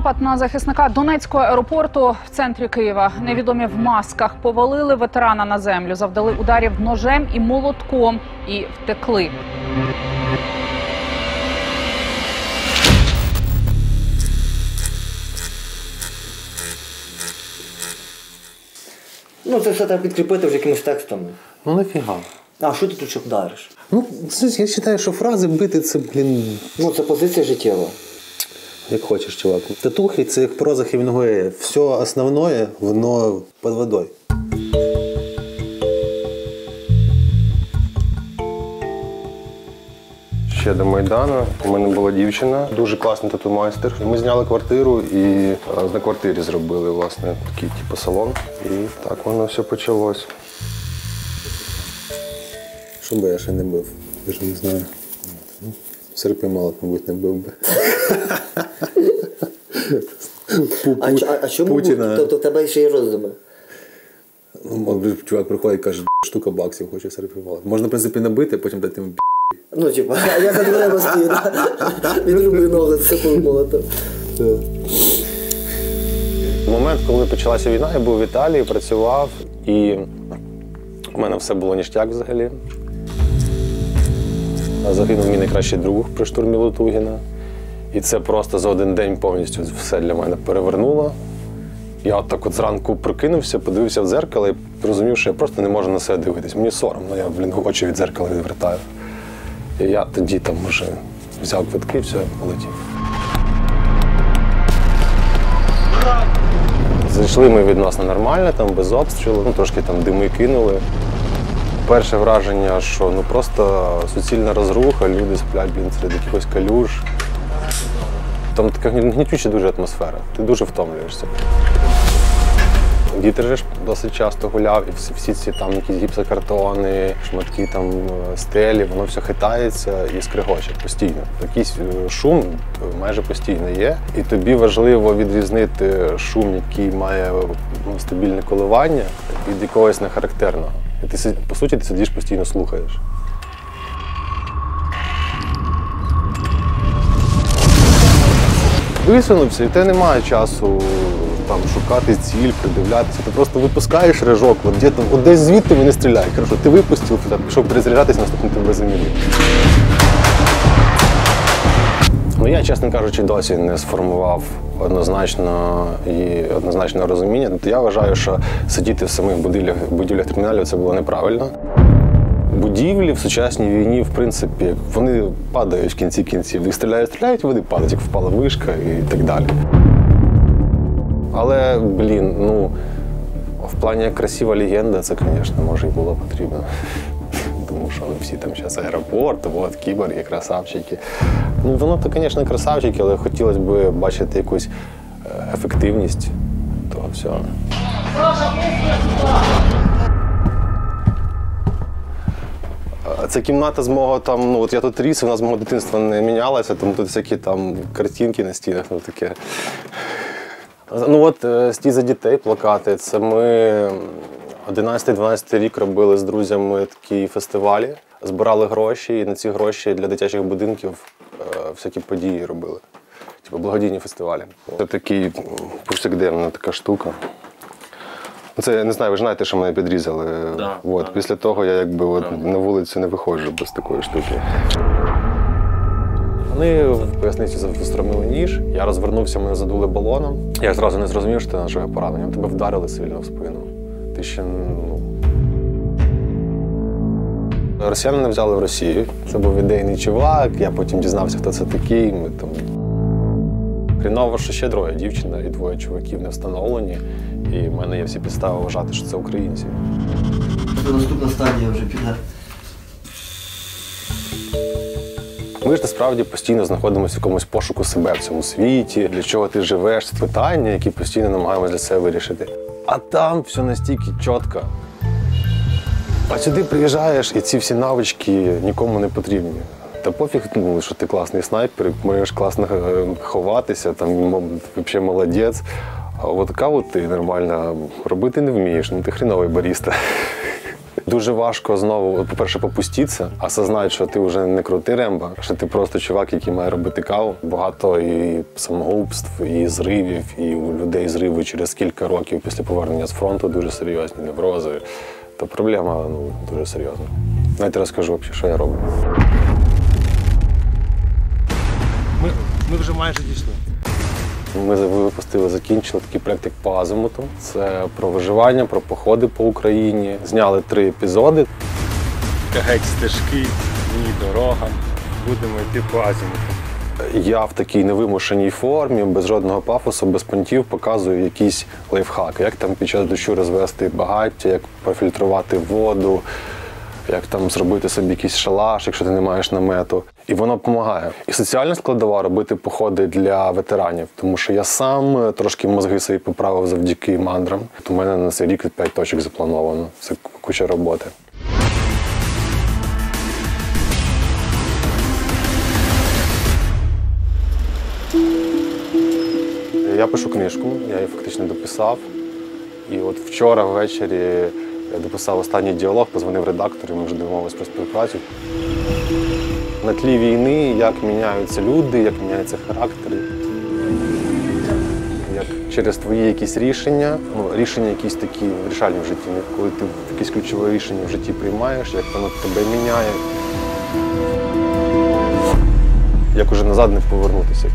напад на захисника Донецького аеропорту в центрі Києва. Невідомі в масках повалили ветерана на землю, завдали ударів ножем і молотком і втекли. Ну, це все треба підкріпити вже якимось текстом. Ну нафіга. А що ти тут ще вдариш? Ну, я вважаю, що фрази бити це, блін, Ну, це позиція життєва. Як хочеш, чувак. Татухи це як проза Хемінгуея. Все основне, воно під водою. Ще до Майдану у мене була дівчина, дуже класний тату-майстер. Ми зняли квартиру і на квартирі зробили власне такий типу салон. І так воно все почалось. Що би я ще не бив? Я ж не знаю. Серпи молот, мабуть, не бив би. А, ч- а, а чому Путіна. Тобто в тебе ще є роздуми? Ну, може, чувак приходить і каже, штука баксів хоче молот. Можна, в принципі, набити, потім дати йому Ну, типа, а я за дверима стою, да? Відрублю ноги з такою молотом. В момент, коли почалася війна, я був в Італії, працював, і у мене все було ніштяк взагалі. Загинув мій найкращий друг при штурмі Лутугіна. І це просто за один день повністю все для мене перевернуло. Я от так от зранку прокинувся, подивився в дзеркало і зрозумів, що я просто не можу на себе дивитись. Мені соромно, я блін, очі від дзеркала відвертаю. І я тоді там вже взяв квитки, все, полетів. Зайшли ми відносно нормально, там без обстрілу, ну трошки там дими кинули. Перше враження, що ну просто суцільна розруха, люди сплять блін, серед якихось калюж. Там така гнітюча дуже атмосфера, ти дуже втомлюєшся. Вітер ж досить часто гуляв, і всі, всі ці там якісь гіпсокартони, шматки там е, стелі, воно все хитається і скригоче постійно. Якийсь е, шум е, майже постійно є. І тобі важливо відрізнити шум, який має ну, стабільне коливання, від якогось нехарактерного. І ти по суті ти сидиш постійно слухаєш. Висунувся, і тебе немає часу там шукати ціль, придивлятися. Ти просто випускаєш рижок, от, де, там, от десь звідти вони стріляють. Хорошо, ти випустив, там, пішов перезаряджатися, наступний тебе землі. Ну, я, чесно кажучи, досі не сформував однозначно і однозначного розуміння. Тобто я вважаю, що сидіти в самих будівлях, будівлях терміналів це було неправильно. Будівлі в сучасній війні, в принципі, вони падають в кінці кінців. Їх стріляють, стріляють, вони падають, як впала вишка і так далі. Але, блін, ну, в плані як красива легенда, це, звісно, може і було потрібно. Тому що вони всі там зараз аеропорт, от кіборги, красавчики. Ну, воно то, звісно, красавчики, але хотілося б бачити якусь е, ефективність того всього. Ця кімната з мого там, ну от я тут ріс, вона з мого дитинства не мінялася, тому тут всякі там картинки на стінах, ну таке. Ну от е, стій за дітей плакати. Це ми 11-12 рік робили з друзями такі фестивалі, збирали гроші, і на ці гроші для дитячих будинків е, всякі події робили. Типу благодійні фестивалі. Це такий повсякденна така штука. Ну, Це я не знаю, ви ж знаєте, що мене підрізали. от, Після того я якби от, на вулицю не виходжу без такої штуки. Вони в поясниці застромили ніж. Я розвернувся, мене задули балоном. Я зразу не зрозумів, що ти ножове поранення. Тебе вдарили сильно в спину. Ти ще ну. Росіяни не взяли в Росію. Це був ідейний чувак. Я потім дізнався, хто це такий. Ми там. Хріново, що ще троє дівчина і двоє чуваків не встановлені. І в мене є всі підстави вважати, що це українці. Це наступна стадія вже піде. Ми ж насправді постійно знаходимося в якомусь пошуку себе в цьому світі, для чого ти живеш, це питання, які постійно намагаємося для себе вирішити. А там все настільки чітко. А сюди приїжджаєш, і ці всі навички нікому не потрібні. Та пофіг, ну, що ти класний снайпер, можеш класно е, ховатися, там взагалі молодець. А от каву ти нормально робити не вмієш, ну ти хріновий баріста. Дуже важко знову, по-перше, попуститися, осознати, що ти вже не крутий ремба, що ти просто чувак, який має робити каву. Багато і самогубств, і зривів, і у людей зриви через кілька років після повернення з фронту дуже серйозні неврози. То проблема ну, дуже серйозна. Навіть розкажу, що я роблю. Ми, вже майже дійшли. Ми випустили, закінчили такий проект як по азимуту. Це про виживання, про походи по Україні. Зняли три епізоди. Геть стежки, ні дорога. Будемо йти по азімуту. Я в такій невимушеній формі, без жодного пафосу, без понтів показую якісь лайфхаки, як там під час дощу розвести багаття, як профільтрувати воду, як там зробити собі якийсь шалаш, якщо ти не маєш намету. І воно допомагає. І соціальна складова робити походи для ветеранів, тому що я сам е, трошки мозги свої поправив завдяки мандрам. У мене на цей рік 5 точок заплановано. Це куча роботи. Я пишу книжку, я її фактично дописав. І от вчора ввечері я дописав останній діалог, позвонив редактору, ми вже домовилися про співпрацю. На тлі війни, як міняються люди, як міняються характери. Як через твої якісь рішення, ну, рішення якісь такі вирішальні в житті, коли ти якесь ключове рішення в житті приймаєш, як воно тебе міняє. Як уже назад не повернутися.